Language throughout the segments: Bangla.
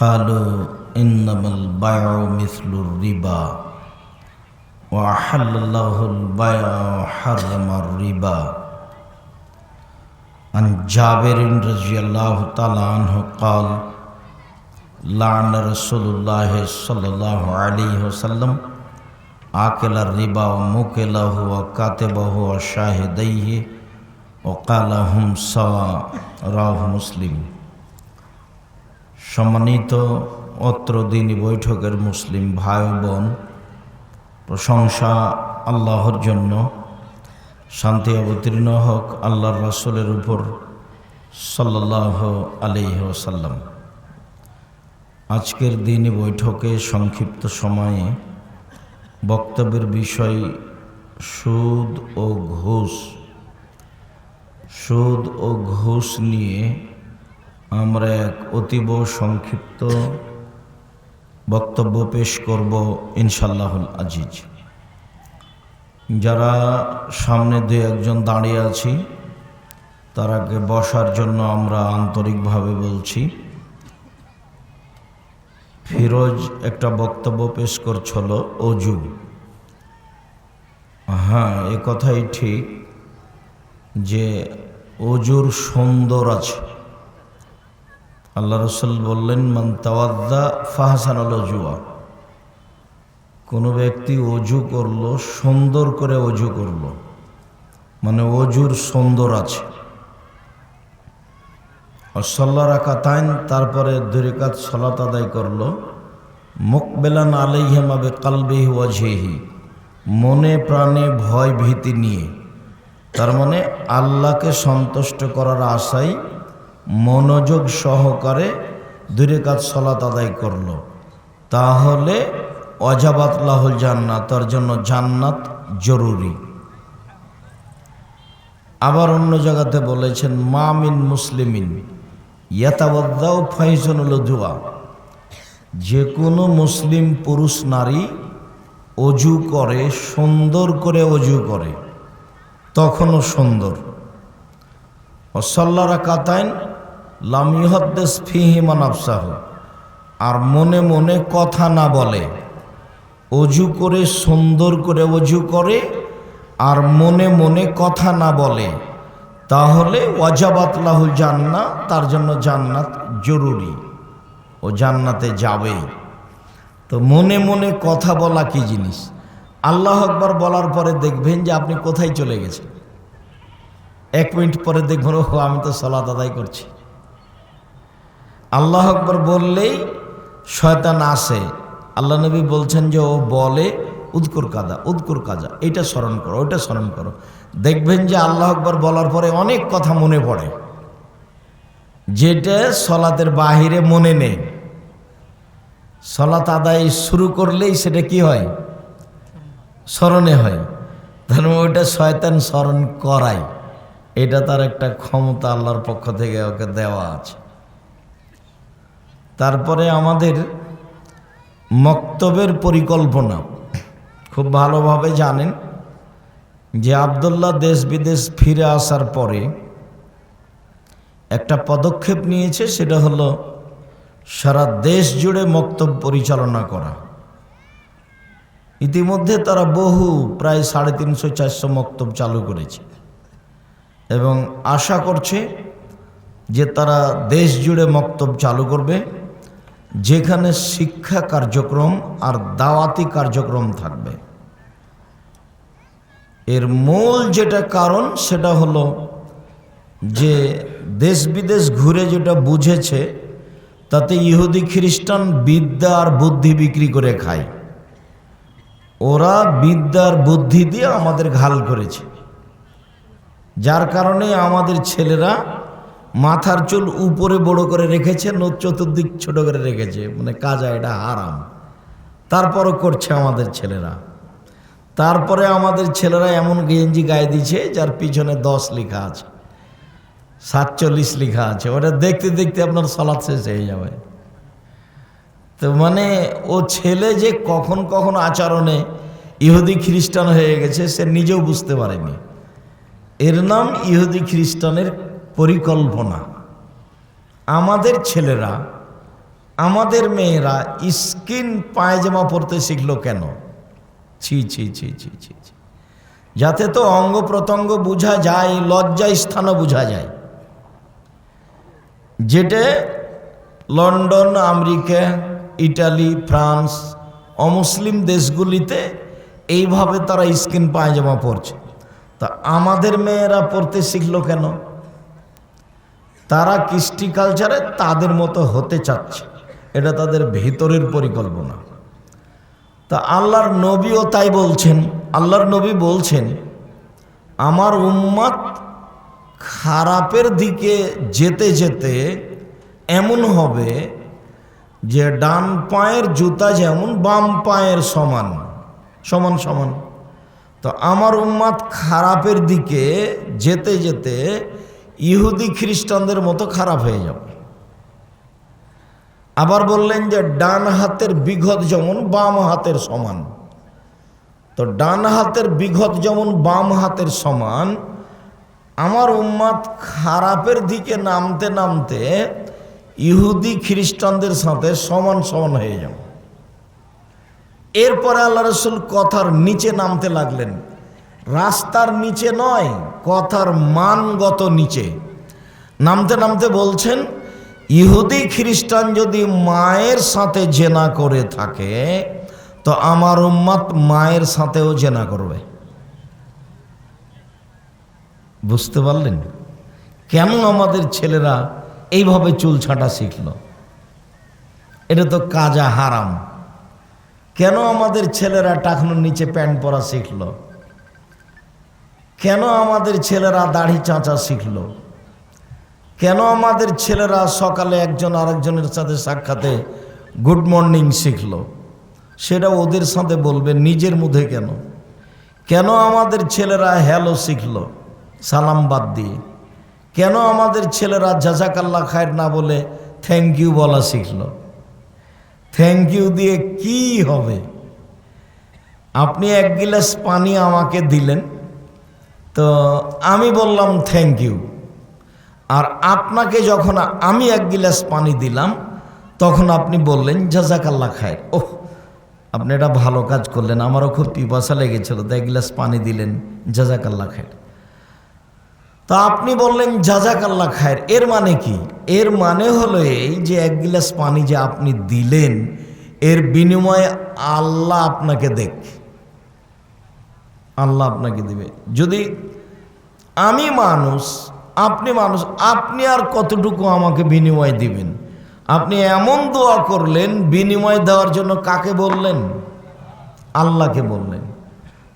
قالوا إنما البيع مثل الربا وأحل الله البيع وحرم الربا عن جابر رضي الله تعالى عنه قال لعن رسول الله صلى الله عليه وسلم آكل الربا وموكله وكاتبه وشاهديه وقال هم سواء رواه مسلم সম্মানিত অত্র দিনী বৈঠকের মুসলিম ভাই বোন, প্রশংসা আল্লাহর জন্য, শান্তি অবতীর্ণ হোক আল্লাহর রাসুলের উপর সাল্লাহ আলিহ সাল্লাম আজকের দিনই বৈঠকে সংক্ষিপ্ত সময়ে বক্তব্যের বিষয় সুদ ও ঘুষ। সুদ ও ঘুষ নিয়ে আমরা এক অতীব সংক্ষিপ্ত বক্তব্য পেশ করব ইনশাল্লাহুল আজিজ। যারা সামনে দু একজন দাঁড়িয়ে আছি, তারাকে বসার জন্য আমরা আন্তরিকভাবে বলছি। ফিরোজ একটা বক্তব্য পেশ করছিল, অজু। হ্যাঁ এ কথাই ঠিক যে অজুর সুন্দর আছে। আল্লাহ রসুল বললেন, মান তাওয়াদ্দা ফাহাসান জুয়া কোনো ব্যক্তি অজু করল, সুন্দর করে অজু করল মানে অজুর সুন্দর আছে। অসল্লা রাকাতাইন তারপরে দুরিকাত সলাত আদায় করল, মুকবেলান আলাইহেমাবে কালবি ওয়াজেহি মনে প্রাণে ভয় ভীতি নিয়ে। তার মানে আল্লাহকে সন্তুষ্ট করার আশায় মনোযোগ সহকারে দূরে কাজ সলাত আদায় করল। তাহলে অজাবাত লাহুল জান্নাত, তার জন্য জান্নাত জরুরি। আবার অন্য জায়গাতে বলেছেন, মামিন মুসলিমিন ইয়াতাবদ্দাও ফাইজনুল জুয়া যে কোনো মুসলিম পুরুষ নারী অজু করে, সুন্দর করে অজু করে, তখনও সুন্দর। অসল্লারা আফসাহ আর মনে মনে কথা না বলে, অজু করে, সুন্দর করে অজু করে, আর মনে মনে কথা না বলে, তাহলে ওয়াজাবাত লাহুল জান্না তার জন্য জান্নাত জরুরি ও জান্নাতে যাবে। তো মনে মনে কথা বলা কি জিনিস? আল্লাহ আকবর বলার পরে দেখবেন যে আপনি কোথায় চলে গেছেন। এক মিনিট পরে দেখবেন ও আমি তো সলাত আদায় করছি। আল্লাহ আকবর বললেই শয়তান আসে। আল্লাহ নবী বলছেন যে ও বলে, উদকুর কাদা, উদকুর কাজা এটা স্মরণ করো, ওইটা স্মরণ করো। দেখবেন যে আল্লাহ আকবর বলার পরে অনেক কথা মনে পড়ে। যেটা সলাতের বাহিরে মনে নেই। সলাত আদায় শুরু করলেই সেটা কি হয়? স্মরণে হয়। তাহলে ওইটা শয়তান স্মরণ করায়। এটা তার একটা ক্ষমতা আল্লাহর পক্ষ থেকে ওকে দেওয়া আছে। তারপরে আমাদের মক্তবের পরিকল্পনা। খুব ভালোভাবে জানেন যে আবদুল্লাহ দেশ বিদেশ ফিরে আসার পরে একটা পদক্ষেপ নিয়েছে, সেটা হলো সারা দেশ জুড়ে মক্তব পরিচালনা করা। ইতিমধ্যে তারা বহু, প্রায় সাড়ে তিনশো, চারশো মক্তব চালু করেছে। এবং আশা করছে যে তারা দেশ জুড়ে মক্তব চালু করবে। যেখানে শিক্ষা কার্যক্রম আর দাওয়াতি কার্যক্রম থাকবে। এর মূল যেটা কারণ, সেটা হলো যে দেশ বিদেশ ঘুরে যেটা বুঝেছে, তাতে ইহুদি খ্রিস্টান বিদ্যা আর বুদ্ধি বিক্রি করে খায়। ওরা বিদ্যার বুদ্ধি দিয়ে আমাদের ঘাল করেছে। যার কারণে আমাদের ছেলেরা মাথার চুল উপরে বড় করে রেখেছে নোট চতুর্দিক ছোট করে রেখেছে। মানে কাজা, এটা হারাম। তারপরও করছে আমাদের ছেলেরা। তারপরে আমাদের ছেলেরা এমন গেঞ্জি গায়ে দিচ্ছে যার পিছনে দশ লেখা আছে, সাতচল্লিশ লেখা আছে। ওটা দেখতে দেখতে আপনার সলাৎ শেষ হয়ে যাবে। তো মানে ও ছেলে যে কখন কখন আচরণে ইহুদি খ্রিস্টান হয়ে গেছে, সে নিজেও বুঝতে পারেনি। এর নাম ইহুদি খ্রিস্টানের পরিকল্পনা। আমাদের ছেলেরা, আমাদের মেয়েরা স্কিন পায়জামা পরতে শিখলো কেন? ছি ছি ছি ছি ছি ছি। যাতে তো অঙ্গ প্রত্যঙ্গ বোঝা যায়, লজ্জা স্থানও বোঝা যায়। যেটা লন্ডন, আমেরিকা, ইটালি, ফ্রান্স, অমুসলিম দেশগুলিতে এইভাবে তারা স্কিন পায়জামা পরছে। তা আমাদের মেয়েরা পড়তে শিখলো কেন? তারা কৃষ্টি কালচারে তাদের মতো হতে চাচ্ছে। এটা তাদের ভিতরের পরিকল্পনা। তা আল্লাহর নবীও তাই বলছেন, আল্লাহর নবী বলছেন, আমার উম্মাদ খারাপের দিকে যেতে যেতে এমন হবে যে ডান পায়ের জুতা যেমন বাম পায়ের সমান সমান সমান। তো আমার উম্মাদ খারাপের দিকে যেতে যেতে ইহুদি খ্রিস্টানদের মতো খারাপ হয়ে যাবে আবার বললেন যে, ডান হাতের বিঘত যেমন বাম হাতের সমান। তো ডান হাতের বিঘত যেমন বাম হাতের সমান, আমার উম্মাদ খারাপের দিকে নামতে নামতে ইহুদি খ্রিস্টানদের সাথে সমান সমান হয়ে যাবে এরপরে আল্লাহ রসুল কথার নিচে নামতে লাগলেন। রাস্তার নিচে নয় কথার মানগত নিচে। নামতে নামতে বলছেন, ইহুদি খ্রিস্টান যদি মায়ের সাথে জেনা করে থাকে, তো আমার উম্মাত মায়ের সাথেও জেনা করবে। বুঝতে পারলেন? কেন আমাদের ছেলেরা এইভাবে চুল ছাঁটা শিখল? এটা তো কাজা হারাম। কেন আমাদের ছেলেরা টাকনোর নিচে প্যান্ট পরা শিখলো? কেন আমাদের ছেলেরা দাড়ি চাঁচা শিখলো? কেন আমাদের ছেলেরা সকালে একজন আরেকজনের সাথে সাক্ষাতে গুড মর্নিং শিখল? সেটা ওদের সাথে বলবে, নিজের মধ্যে কেন? কেন আমাদের ছেলেরা হ্যালো শিখল? সালাম বাদ দিয়ে। কেন আমাদের ছেলেরা জাজাকাল্লা খায়ের না বলে থ্যাংক ইউ বলা শিখল? থ্যাংক ইউ দিয়ে কি হবে? আপনি এক গিলাস পানি আমাকে দিলেন। তো আমি বললাম থ্যাংক ইউ আর আপনাকে যখন আমি এক গিলাস পানি দিলাম, তখন আপনি বললেন জাজাকাল্লা খায় ওহ, আপনি এটা ভালো কাজ করলেন। আমারও খুব পিপাসা লেগেছিল তো এক গিলাস পানি দিলেন জাজাকাল্লা খায় তা আপনি বললেন জাজাকাল্লা খায়ের এর মানে কি? এর মানে হলো এই যে এক গিলাস পানি যে আপনি দিলেন, এর বিনিময়ে আল্লাহ আপনাকে দেখ। আল্লাহ আপনাকে দিবে। যদি আমি মানুষ, আপনি মানুষ, আপনি আর কতটুকু আমাকে বিনিময় দিবেন? আপনি এমন দোয়া করলেন, বিনিময় দেওয়ার জন্য কাকে বললেন? আল্লাহকে বললেন।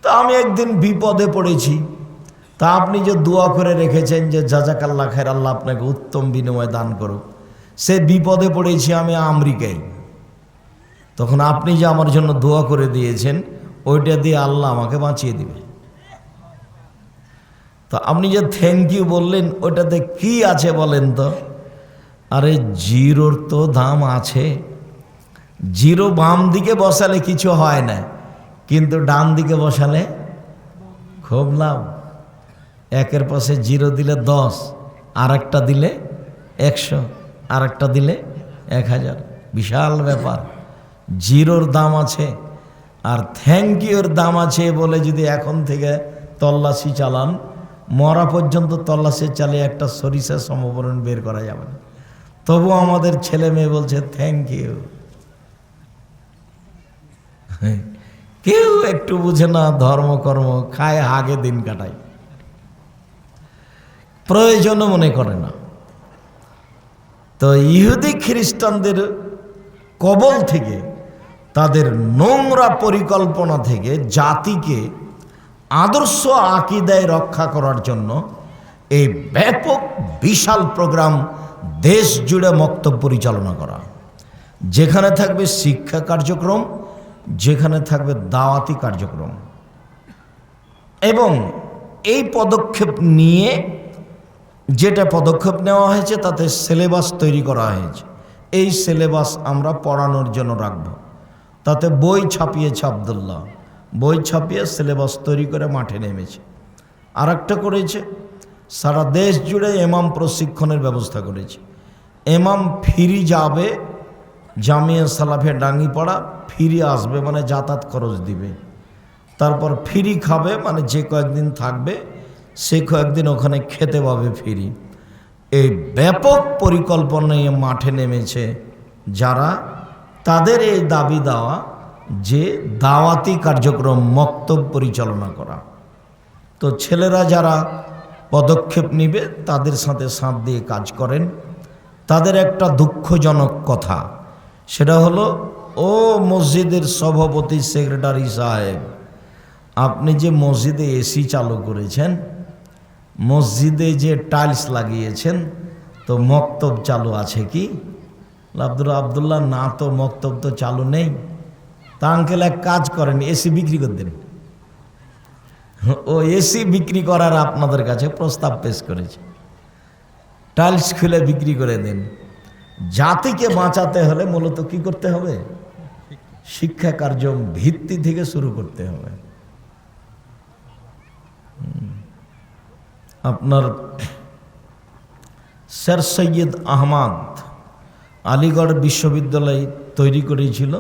তা আমি একদিন বিপদে পড়েছি। তা আপনি যে দোয়া করে রেখেছেন যে জাজাকাল্লা খায়ের আল্লাহ আপনাকে উত্তম বিনিময় দান করুক। সে বিপদে পড়েছি আমি আমেরিকায়। তখন আপনি যে আমার জন্য দোয়া করে দিয়েছেন ওইটা দিয়ে আল্লাহ আমাকে বাঁচিয়ে দিবে। তো আপনি যে থ্যাংক ইউ বললেন, ওইটাতে কি আছে বলেন তো? আরে জিরোর তো দাম আছে। জিরো বাম দিকে বসালে কিছু হয় না, কিন্তু ডান দিকে বসালে খুব লাভ। একের পাশে জিরো দিলে দশ আর একটা দিলে একশো আর একটা দিলে এক হাজার। বিশাল ব্যাপার। জিরোর দাম আছে। আর থ্যাংক ইউর দাম আছে বলে যদি এখন থেকে তল্লাশি চালান, মরা পর্যন্ত তল্লাশি চালিয়ে একটা সরিষা সমবরণ বের করা যাবে না। তবু আমাদের ছেলে মেয়ে বলছে থ্যাংক ইউ কেউ একটু বুঝে না, ধর্মকর্ম, খায়, হাগে, দিন কাটায়। প্রয়োজনও মনে করে না। তো ইহুদি খ্রিস্টানদের কবল থেকে তাদের নোংরা পরিকল্পনা থেকে জাতিকে আদর্শ আকিদায় রক্ষা করার জন্য এই ব্যাপক বিশাল প্রোগ্রাম দেশ জুড়ে মক্তব্য পরিচালনা করা। যেখানে থাকবে শিক্ষা কার্যক্রম, যেখানে থাকবে দাওয়াতি কার্যক্রম। এবং এই পদক্ষেপ নিয়ে যেটা পদক্ষেপ নেওয়া হয়েছে, তাতে সিলেবাস তৈরি করা হয়েছে। এই সিলেবাস আমরা পড়ানোর জন্য রাখব। তাতে বই ছাপিয়েছে আবদুল্লাহ। বই ছাপিয়ে সিলেবাস তৈরি করে মাঠে নেমেছে। আর একটা করেছে, সারা দেশ জুড়ে এমাম প্রশিক্ষণের ব্যবস্থা করেছে। এমাম ফিরি যাবে, জামিয়া সালাফে ডাঙ্গিপাড়া, ফিরি আসবে মানে যাতায়াত খরচ দিবে। তারপর ফিরি খাবে মানে যে কয়েকদিন থাকবে, সে কয়েকদিন ওখানে খেতে পাবে ফিরি। এই ব্যাপক পরিকল্পনা মাঠে নেমেছে যারা তাদের এই দাবি দেওয়া যে দাওয়াতি কার্যক্রম মক্তব পরিচালনা করা। তো ছেলেরা যারা পদক্ষেপ নিবে, তাদের সাথে সাথ দিয়ে কাজ করেন। তাদের একটা দুঃখজনক কথা, সেটা হলো, ও মসজিদের সভাপতি সেক্রেটারি সাহেব, আপনি যে মসজিদে এসি চালু করেছেন, মসজিদে যে টাইলস লাগিয়েছেন, তো মক্তব চালু আছে কি? আব্দুল আবদুল্লাহ, না তো মক্তব তো চালু নেই। তা আঙ্কেল এক কাজ করেন এসি বিক্রি করে দেন। ও এসি বিক্রি করার আপনাদের কাছে প্রস্তাব পেশ করেছে। টাইলস খুলে বিক্রি করে দিন। জাতিকে বাঁচাতে হলে মূলত কি করতে হবে? শিক্ষা কার্য ভিত্তি থেকে শুরু করতে হবে। আপনার স্যার সৈয়দ আহমাদ আলিগড় বিশ্ববিদ্যালয় তৈরি করেছিল।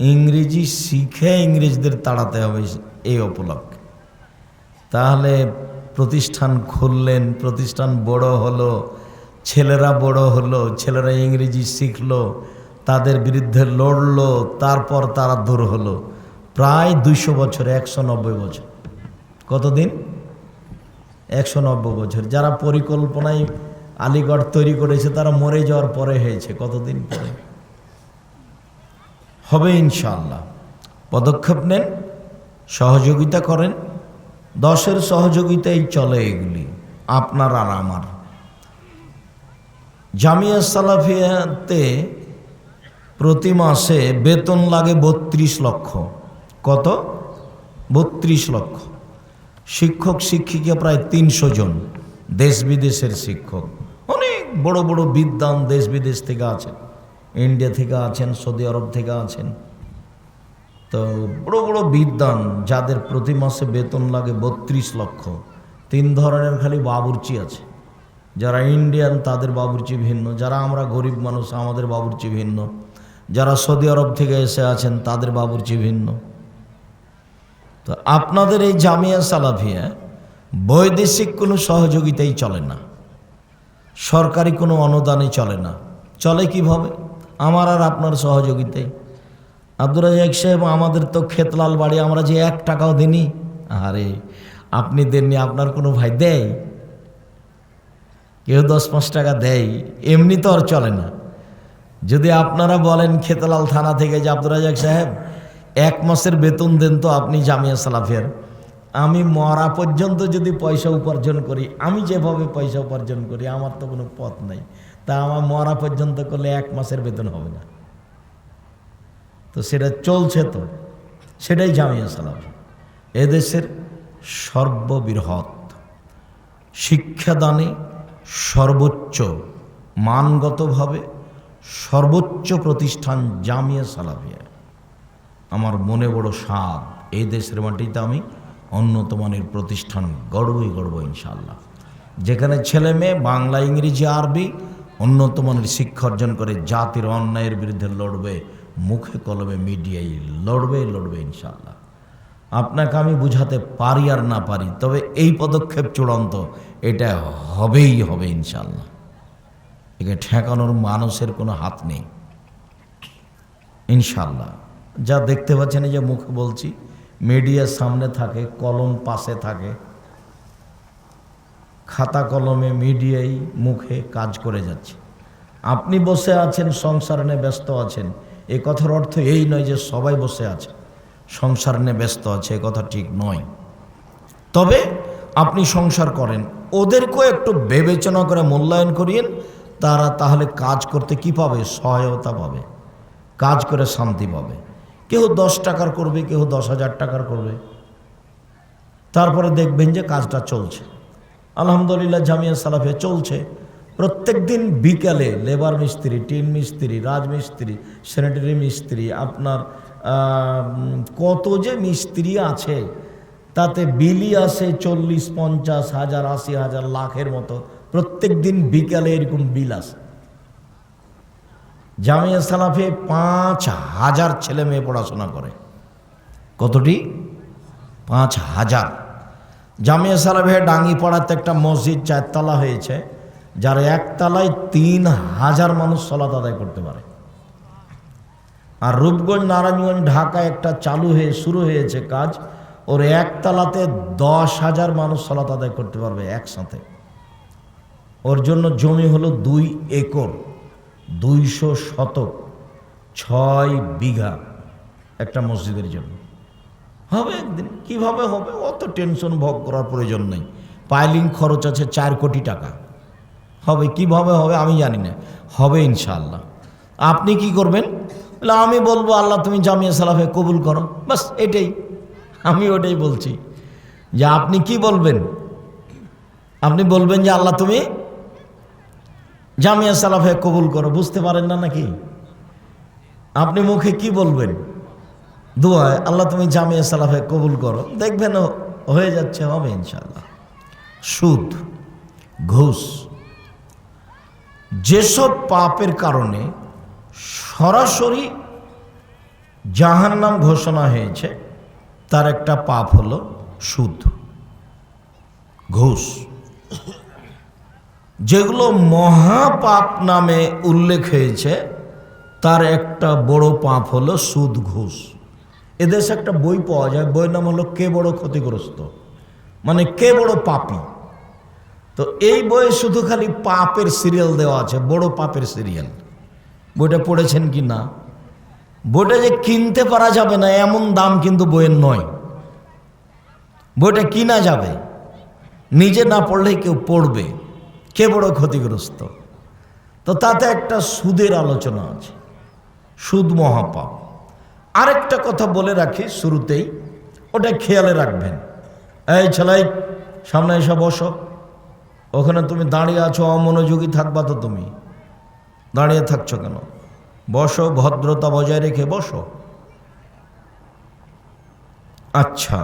ইংরেজি শিখে ইংরেজদের তাড়াতে হবে এই উপলক্ষে। তাহলে প্রতিষ্ঠান খুললেন, প্রতিষ্ঠান বড় হলো, ছেলেরা বড় হলো, ছেলেরা ইংরেজি শিখলো, তাদের বিরুদ্ধে লড়লো, তারপর তারা দূর হলো। প্রায় দুইশো বছর, একশো নব্বই বছর। কতদিন? একশো নব্বই বছর। যারা পরিকল্পনায় আলিগড় তৈরি করেছে, তারা মরে যাওয়ার পরে হয়েছে, কতদিন পরে? হবে ইনশাল্লাহ পদক্ষেপ নেন, সহযোগিতা করেন, দশের সহযোগিতাই চলে এগুলি, আপনার আর আমার। জামিয়া সালাফিয়াতে প্রতি মাসে বেতন লাগে বত্রিশ লক্ষ। কত? বত্রিশ লক্ষ। শিক্ষক, শিক্ষিকা প্রায় তিনশো জন, দেশ বিদেশের শিক্ষক। বড় বড় বিদ্যান দেশ বিদেশ থেকে আছেন। ইন্ডিয়া থেকে আছেন, সৌদি আরব থেকে আছেন। তো বড় বড় বিদ্যান যাদের প্রতি মাসে বেতন লাগে বত্রিশ লক্ষ, তিন ধরনের খালি বাবুর্চি আছে। যারা ইন্ডিয়ান, তাদের বাবুর্চি ভিন্ন। যারা আমরা গরিব মানুষ, আমাদের বাবুর্চি ভিন্ন। যারা সৌদি আরব থেকে এসে আছেন, তাদের বাবুর্চি ভিন্ন। তো আপনাদের এই জামিয়া সালাফিয়া বৈদেশিক কোনো সহযোগিতাই চলে না। সরকারি কোনো অনুদানই চলে না। চলে কীভাবে? আমার আর আপনার সহযোগিতাই আব্দুর রাজাক সাহেব, আমাদের তো খেতলাল বাড়ি, আমরা যে এক টাকাও দিনি আরে, আপনি দেননি, আপনার কোনো ভাই দেয়? কেউ দশ পাঁচ টাকা দেয়, এমনি তো আর চলে না। যদি আপনারা বলেন খেতলাল থানা থেকে যে আব্দুর রাজাক সাহেব, এক মাসের বেতন দেন তো আপনি জামিয়া সালাফিয়ার আমি মরা পর্যন্ত যদি পয়সা উপার্জন করি, আমি যেভাবে পয়সা উপার্জন করি, আমার তো কোনো পথ নাই। তা আমার মরা পর্যন্ত করলে এক মাসের বেতন হবে না। তো সেটা চলছে তো। সেটাই জামিয়া সালাফি এদেশের সর্ববৃহৎ শিক্ষাদানে সর্বোচ্চ মানগতভাবে সর্বোচ্চ প্রতিষ্ঠান জামিয়া সালাফিয়া। আমার মনে বড় সাপ এই দেশের মাটিতে আমি উন্নত মানের প্রতিষ্ঠান গড়বই গড়ব ইনশাল্লাহ যেখানে ছেলে মেয়ে, বাংলা, ইংরেজি, আরবি উন্নত মানের শিক্ষা অর্জন করে জাতির অন্যায়ের বিরুদ্ধে লড়বে, মুখে কলমে মিডিয়ায় লড়বে লড়বে ইনশাল্লাহ আপনাকে আমি বুঝাতে পারি আর না পারি, তবে এই পদক্ষেপ চূড়ান্ত এটা হবেই হবে ইনশাল্লাহ একে ঠেকানোর মানুষের কোনো হাত নেই। ইনশাল্লাহ যা দেখতে পাচ্ছেন যে মুখে বলছি মিডিয়ার সামনে থাকে, কলম পাশে থাকে। খাতা কলমে মিডিয়াই মুখে কাজ করে যাচ্ছে। আপনি বসে আছেন, সংসার নিয়ে ব্যস্ত আছেন। এ কথার অর্থ এই নয় যে সবাই বসে আছে। সংসার নিয়ে ব্যস্ত আছে, এ কথা ঠিক নয়। তবে আপনি সংসার করেন। ওদেরকেও একটু বিবেচনা করে মূল্যায়ন করিয়েন। তারা তাহলে কাজ করতে কি পাবে? সহায়তা পাবে। কাজ করে শান্তি পাবে। কেউ দশ টাকার করবে কেউ দশ হাজার টাকার করবে। তারপরে দেখবেন যে কাজটা চলছে। আলহামদুলিল্লাহ জামিয়া সালাফে চলছে। প্রত্যেক দিন বিকালে লেবার মিস্ত্রি, টিন মিস্ত্রি রাজমিস্ত্রি স্যানিটারি মিস্ত্রি, আপনার কত যে মিস্ত্রি আছে, তাতে বিলি আসে চল্লিশ, পঞ্চাশ, হাজার, আশি, হাজার, লাখের মতো। প্রত্যেক দিন বিকালে এরকম বিল আসে। জামিয়া সালাফে পাঁচ হাজার ছেলে মেয়ে পড়াশোনা করে। কতটি? পাঁচ হাজার। জামিয়া সালাফে ডাঙ্গিপাড়াতে একটা মসজিদ চারতলা হয়েছে, যার একতলায় তিন হাজার মানুষ সলাত আদায় করতে পারে। আর রূপগঞ্জ, নারায়ণগঞ্জ, ঢাকায় একটা চালু হয়ে শুরু হয়েছে কাজ, ওর একতলাতে দশ হাজার মানুষ সলাত আদায় করতে পারবে একসাথে। ওর জন্য জমি হলো দুই একর। দুইশো শতক ছয় বিঘা একটা মসজিদের জন্য। হবে একদিন কীভাবে হবে? অত টেনশন ভোগ করার প্রয়োজন নেই। পাইলিং খরচ আছে চার কোটি টাকা। হবে কীভাবে হবে আমি জানি না। হবে ইনশাআল্লাহ। আপনি কি করবেন? বলে, আমি বলব আল্লাহ তুমি জামিয়া সালাফে কবুল করো। বাস এটাই। আমি ওটাই বলছি। যে আপনি কি বলবেন? আপনি বলবেন যে আল্লাহ তুমি জামিয়া সালাফে কবুল করো, বুঝতে পারেন না নাকি? আপনি মুখে কি বলবেন? দোয়ায়, আল্লাহ তুমি জামিয়া সালাফে কবুল করো। দেখবেন হয়ে যাচ্ছে, হবে ইনশাল্লাহ সুদ, ঘুষ, যেসব পাপের কারণে সরাসরি জাহান্নাম ঘোষণা হয়েছে, তার একটা পাপ হলো সুদ, ঘুষ। যেগুলো মহাপাপ নামে উল্লেখ হয়েছে, তার একটা বড় পাপ হলো সুদ ঘুষ। এদেশে একটা বই পাওয়া যায়, বইয়ের নাম হলো কে বড় ক্ষতিগ্রস্ত মানে কে বড় পাপী। তো এই বইয়ে শুধু খালি পাপের সিরিয়াল দেওয়া আছে, বড় পাপের সিরিয়াল। বইটা পড়েছেন কি না? বইটা যে কিনতে পারা যাবে না, এমন দাম কিন্তু বইয়ের নয়। বইটা কিনা যাবে, নিজে না পড়লেই কেউ পড়বে। কে বড় ক্ষতিগ্রস্ত? তো তাতে একটা সুদের আলোচনা আছে, সুদ মহাপাপ। আরেকটা কথা বলে রাখি শুরুতেই, ওটা খেয়ালে রাখবেন। এই ছেলাই সামনে এসে বসো। ওখানে তুমি দাঁড়িয়ে আছো, অমনোযোগী থাকবা তো তুমি। দাঁড়িয়ে থাকছো কেন? বসো, ভদ্রতা বজায় রেখে বসো। আচ্ছা।